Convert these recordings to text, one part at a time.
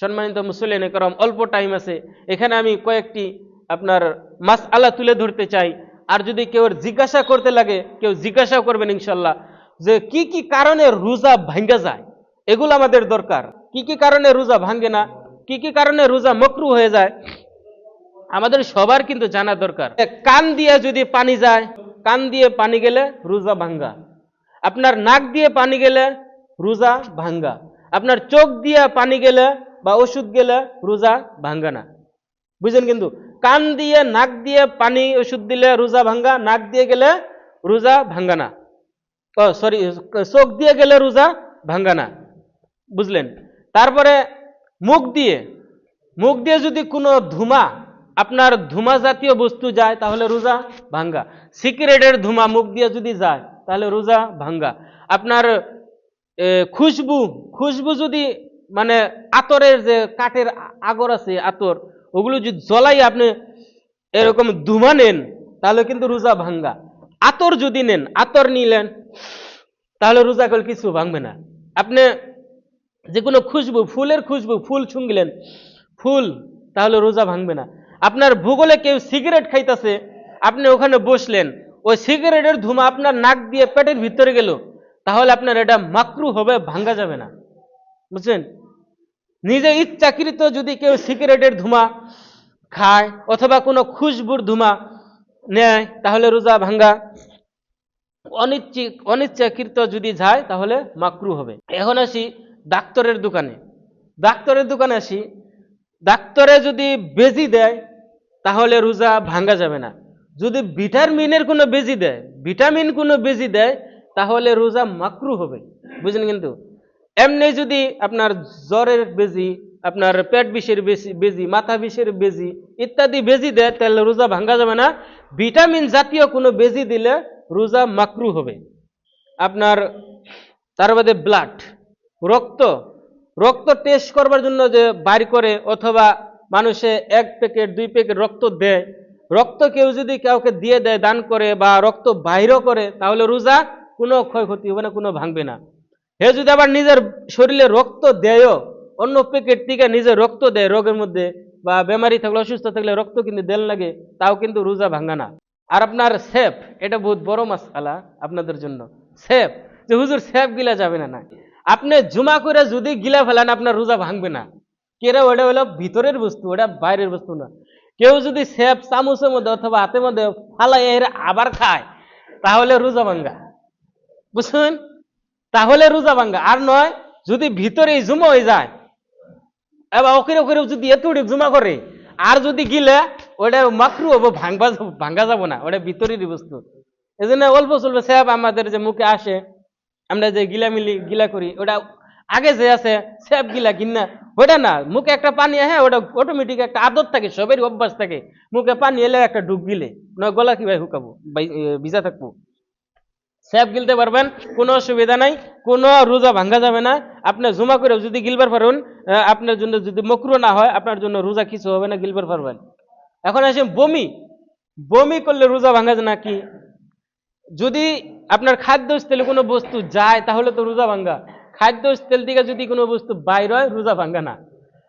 সম্মানিত মুসলিন করম অল্প টাইম আছে। এখানে আমি কয়েকটি আপনার মাস আলা তুলে ধরতে চাই। আর যদি কেউ জিজ্ঞাসা করতে লাগে, কেউ জিজ্ঞাসা করবেন ইনশাল্লাহ যে কি কি কারণে রোজা ভাঙ্গা যায়? এগুলো আমাদের দরকার। কি কি কারণে রোজা ভাঙ্গে না? কি কি কারণে রোজা মকরু হয়ে যায়? আমাদের সবার কিন্তু জানা দরকার। কান দিয়ে যদি পানি যায়, কান দিয়ে পানি গেলে রোজা ভাঙ্গা। আপনার নাক দিয়ে পানি গেলে রোজা ভাঙ্গা। আপনার চোখ দিয়ে পানি গেলে বা ওষুধ গেলে রোজা ভাঙ্গা না। বুঝলেন কিন্তু? কান দিয়ে, নাক দিয়ে পানি ওষুধ দিলে রোজা ভাঙ্গা নাক দিয়ে গেলে রোজা ভাঙ্গা না। ও সরি চোখ দিয়ে গেলে রোজা ভাঙ্গা না। বুঝলেন? তারপরে মুখ দিয়ে মুখ দিয়ে যদি কোনো ধুমা, আপনার ধুমা জাতীয় বস্তু যায়, তাহলে রোজা ভাঙ্গা সিগারেটের ধুমা মুখ দিয়ে যদি যায়, তাহলে রোজা ভাঙ্গা আপনার খুশবু খুশবু যদি মানে আতরের যে কাঠের আগর আছে, আতর, ওগুলো যদি জ্বলাই আপনি এরকম ধুমা নেন, তাহলে কিন্তু রোজা ভাঙ্গা। আতর যদি নেন, আতর নিলেন, তাহলে রোজা করলে কিছু ভাঙবে না। আপনি যে কোনো খুশবু, ফুলের খুশবু, ফুল ছুঁগলেন ফুল, তাহলে রোজা ভাঙবে না। আপনার ভূগোলে কেউ সিগারেট খাইতেছে, আপনি ওখানে বসলেন, ওই সিগারেটের ধুমা আপনার নাক দিয়ে পেটের ভিতরে গেল, তাহলে আপনার এটা মাকরু হবে, ভাঙ্গা যাবে না। বুঝছেন নিজে ইচ্ছাকৃত যদি কেউ সিগারেটের ধুমা খায় অথবা কোনো খুশবুর ধুমা নেয়, তাহলে রোজা ভাঙ্গা। অনিচ্ছিক অনিচ্ছাকৃত যদি যায়, তাহলে মাকরু হবে। এখন আসি ডাক্তারের দোকানে। ডাক্তারের দোকানে আসি। ডাক্তারে যদি বেজি দেয়, তাহলে রোজা ভাঙ্গা যাবে না। যদি ভিটামিনের কোনো বেজি দেয়, ভিটামিন কোনো বেজি দেয়, তাহলে রোজা মাকরু হবে। বুঝলেন কিন্তু? এমনি যদি আপনার জ্বরের বেজি, আপনার পেট বিষের বেশি, বেজি, মাথা বিষের বেজি ইত্যাদি বেজি দেয়, তাহলে রোজা ভাঙ্গা যাবে না। ভিটামিন জাতীয় কোনো বেজি দিলে রোজা মাকরু হবে। আপনার তার বাদে ব্লাড রক্ত রক্ত টেস্ট করবার জন্য যে বাইর করে অথবা মানুষে এক প্যাকেট দুই প্যাকেট রক্ত দেয়, রক্ত কেউ যদি কাউকে দিয়ে দেয়, দান করে বা রক্ত বাইরও করে, তাহলে রোজা কোনো ক্ষয়ক্ষতি হবে না, কোনো ভাঙবে না। হে যদি আবার নিজের শরীরে রক্ত দেয়ও, অন্য প্যাকেট থেকে নিজে রক্ত দেয় রোগের মধ্যে বা বেমারি থাকলে, অসুস্থ থাকলে রক্ত কিন্তু দেন লাগে, তাও কিন্তু রোজা ভাঙ্গা না। আর আপনার সেফ, এটা বহুত বড় মাসালা আপনাদের জন্য। সেফ, যে হুজুর সেফ গিলা যাবে না না আপনি জুমা করে যদি গিলা ফেলেন, আপনার রোজা ভাঙবে না। কেরা, ওটা হলো ভিতরের বস্তু, ওটা বাইরের বস্তু না। কেউ যদি সেফ চামচের মধ্যে অথবা হাতের মধ্যে ফালাই আবার খায়, তাহলে রোজা ভাঙ্গা বুঝছেন? তাহলে রোজা ভাঙ্গা। আর নয় যদি ভিতরেই জুমা হয়ে যায় এবার ওকে ওকে যদি এতটি জমা করে আর যদি গিলে ওটা মাকরু হব ভাঙ্গা যাব- ভাঙ্গা যাব না ওটা ভিতরেরই বস্তু। এই জন্য অল্প চলবে স্যাপ আমাদের যে মুখে আসে আমরা যে গিলা মিলি গিলা করি ওটা আগে যে আছে স্যাপ গিলা কিনা ওটা না। মুখে একটা পানি হ্যাঁ ওটা অটোমেটিক একটা আদত থাকে সবেরই অভ্যাস থাকে। মুখে পানি এলে একটা ডুব গিলে নয় গলা বাই- এ, ভিজা থাকব। স্যাপ গিলতে পারবেন, কোনো অসুবিধা নাই, কোনো রোজা ভাঙ্গা যাবে না। আপনি জমা করে যদি গিলবার পারবেন আপনার জন্য যদি মকরু না হয়, আপনার জন্য রোজা কিছু হবে না, গিলবার পারবেন। এখন আসে বমি। বমি করলে রোজা ভাঙ্গা না কি যদি আপনার খাদ্য তেলে কোনো বস্তু যায়, তাহলে তো রোজা ভাঙ্গা। খাদ্য তেল থেকে যদি কোনো বস্তু বাইর হয়, রোজা ভাঙ্গা না।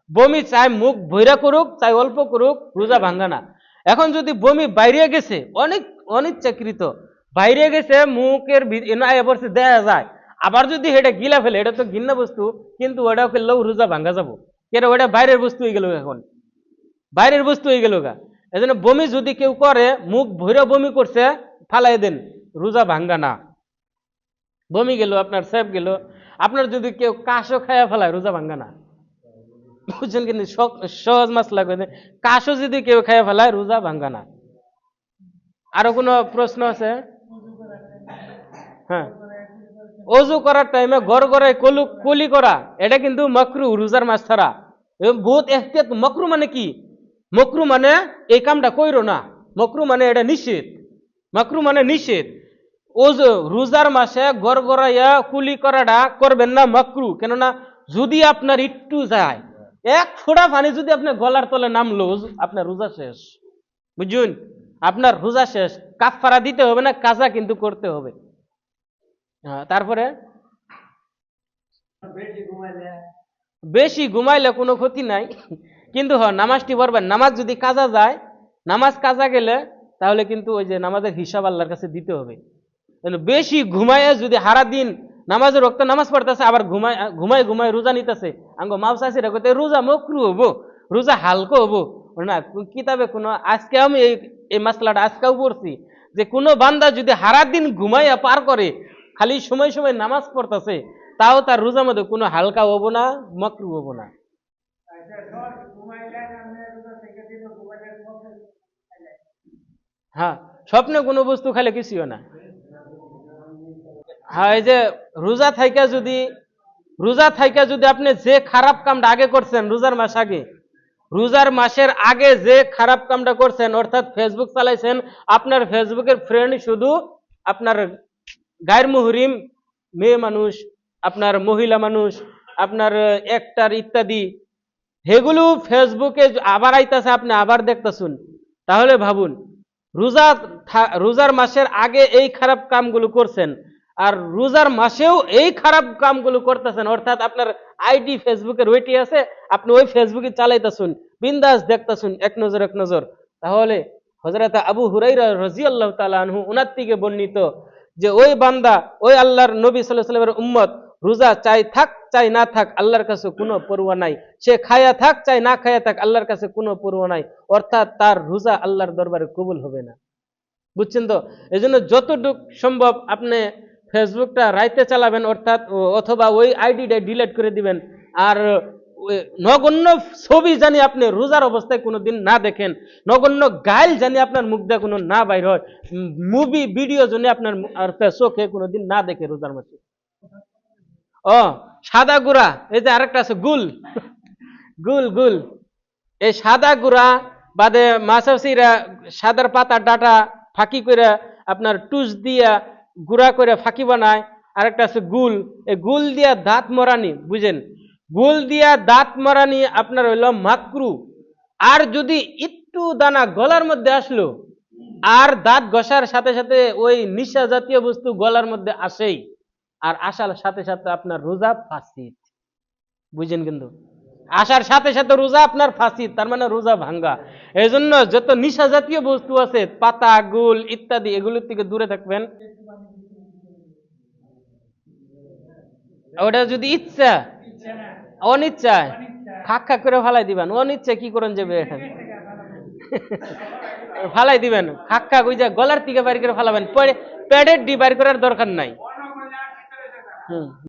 বমি চাই মুখ ভৈরা করুক চাই অল্প করুক, রোজা ভাঙ্গা না। এখন যদি বমি বাইরে গেছে, অনেক অনিচ্ছাকৃত বাইরে গেছে, মুখের ভি- এ না দেয়া যায়। আবার যদি এটা গিলা ফেলে, এটা তো ঘিন্না বস্তু, কিন্তু ওটা ফেললেও রোজা ভাঙ্গা যাব। কেন, ওটা বাইরের বস্তু হয়ে গেল এখন। বাইরের বস্তু হয়ে গেল গা। এই জন্য বমি যদি কেউ করে, মুখ ভৈরা বমি করছে, ফালাই দেন, রোজা ভাঙ্গা না। বমি গেল, আপনার সেপ গেল। আপনার যদি কেউ কাশও খায়া ফেলায়, রোজা ভাঙ্গা না। বুঝছেন কিন্তু সহজ মাছ লাগবে কাশও যদি কেউ খায়া ফেলায়, রোজা ভাঙ্গা না। আরও কোনো প্রশ্ন আছে? হ্যাঁ। অজু করার টাইমে ঘর ঘরে কলু, কলি করা, এটা কিন্তু মকরু, রোজার মাছ ছাড়া। বহুত এহতিয়াত, মকরু মানে কি? মকরু মানে এই কামটা কইরো না। মকরু মানে এটা নিষেধ। মকরু মানে নিষেধ। যে রোজার মাসে গড় গড়াইয়া কুলি করাটা করবেন না মকরু। কেননা যদি আপনার একটু যায়, এক ফোঁটা পানি যদি আপনার গলার তলে নামলো আপনার রোজা শেষ। বুঝুন? আপনার রোজা শেষ। কাফারা দিতে হবে না, কাজা কিন্তু করতে হবে। তারপরে? বেশি ঘুমাইলে? কোনো ক্ষতি নাই। কিন্তু হ নামাজটি পড়বেন। নামাজ যদি কাজা যায় নামাজ কাজা গেলে তাহলে কিন্তু ওই যে নামাজের হিসাব আল্লাহর কাছে দিতে হবে। বেশি ঘুমাইয়া যদি হারা দিন নামাজের রক্ত নামাজ পড়তেছে আবার ঘুমায় ঘুমাই ঘুমাই রোজা নিতেছে আঙ্গ মাও চাষি রাখতে রোজা মকরু হব রোজা হালকো হব। না কিতাবে কোনো আজকে আমি এই এই মাসলাটা আজকেও পড়ছি যে কোনো বান্দা যদি হারা দিন ঘুমাইয়া পার করে খালি সময় সময় নামাজ পড়তেছে, তাও তার রোজার মধ্যে কোনো হালকা হব না, মকরু হব না। হ্যাঁ স্বপ্নে কোনো বস্তু খাইলে কিছুও না। হ্যাঁ এই যে রোজা থাইকা যদি, রোজা থাইকা যদি আপনি যে খারাপ কামটা আগে করছেন, রোজার মাস আগে, রোজার মাসের আগে যে খারাপ কামটা করছেন, অর্থাৎ ফেসবুক চালাইছেন, আপনার ফেসবুকের ফ্রেন্ড শুধু আপনার গায়ের মুহরিম মেয়ে মানুষ, আপনার মহিলা মানুষ, আপনার একটার ইত্যাদি। সেগুলো ফেসবুকে আবার আইতাছে, আপনি আবার দেখতেছুন তাহলে ভাবুন, রোজা রোজার মাসের আগে এই খারাপ কামগুলো করছেন, আর রোজার মাসেও এই খারাপ কামগুলো করতেছেন। অর্থাৎ আপনার আইডি ফেসবুকের ওইটি আছে, আপনি ওই ফেসবুকে চালাইতেছুন বিন্দাস দেখতেছুন এক নজর এক নজর। তাহলে হজরত আবু হুরাইরা রাজি আল্লাহ তালা আনহু, উনার থেকে বর্ণিত যে ওই বান্দা, ওই আল্লাহর নবী সাল্লাহ সাল্লামের উম্মত, রোজা চাই থাক, চাই না থাক, আল্লাহর কাছে কোনো পরোয়া নাই। সে খায়া থাক, চাই না খায়া থাক, আল্লাহর কাছে কোনো পরোয়া নাই। অর্থাৎ তার রোজা আল্লাহর দরবারে কবুল হবে না। বুঝছেন তো? এই জন্য যতটুক সম্ভব আপনি ফেসবুকটা রাইতে চালাবেন, অর্থাৎ অথবা ওই আইডিটা ডিলিট করে দিবেন। আর নগণ্য ছবি জানি আপনি রোজার অবস্থায় কোনোদিন না দেখেন, নগণ্য গাইল জানি আপনার মুখ দিয়ে কোনো না বাইর হয় মুভি ভিডিও জানি আপনার চোখে কোনোদিন না দেখে রোজার মাসে ও, সাদা গুড়া, এই যে আরেকটা আছে, গুল। গুল গুল। এই সাদা গুড়া বাদে মাছাসিরা সাদার পাতা ডাটা ফাঁকি করে আপনার টুস দিয়া গুড়া করে ফাঁকি বানায়, আরেকটা আছে গুল। এই গুল দিয়া দাঁত মরানি, বুঝেন? গুল দিয়া দাঁত মরানি আপনার হইল মাকরু। আর যদি একটু দানা গলার মধ্যে আসলো, আর দাঁত ঘষার সাথে সাথে ওই নিশা জাতীয় বস্তু গলার মধ্যে আসেই, আর আসার সাথে সাথে আপনার রোজা ফাঁসিদ বুঝেন কিন্তু? আসার সাথে সাথে রোজা আপনার ফাঁসি তার মানে রোজা ভাঙ্গা। এই জন্য যত নিশা জাতীয় বস্তু আছে, পাতা, গুল ইত্যাদি, এগুলোর থেকে দূরে থাকবেন। ওটা যদি ইচ্ছা অনিচ্ছায়। খাক খাক করে ফালাই দিবেন। অনিচ্ছায় কি করেন যাবে এখানে ফালাই দিবেন। খাক খাক ওই যে গলার থেকে বাইর করে ফালাবেন। পেটের প্যাডের ডি বাইর করার দরকার নাই। হুম।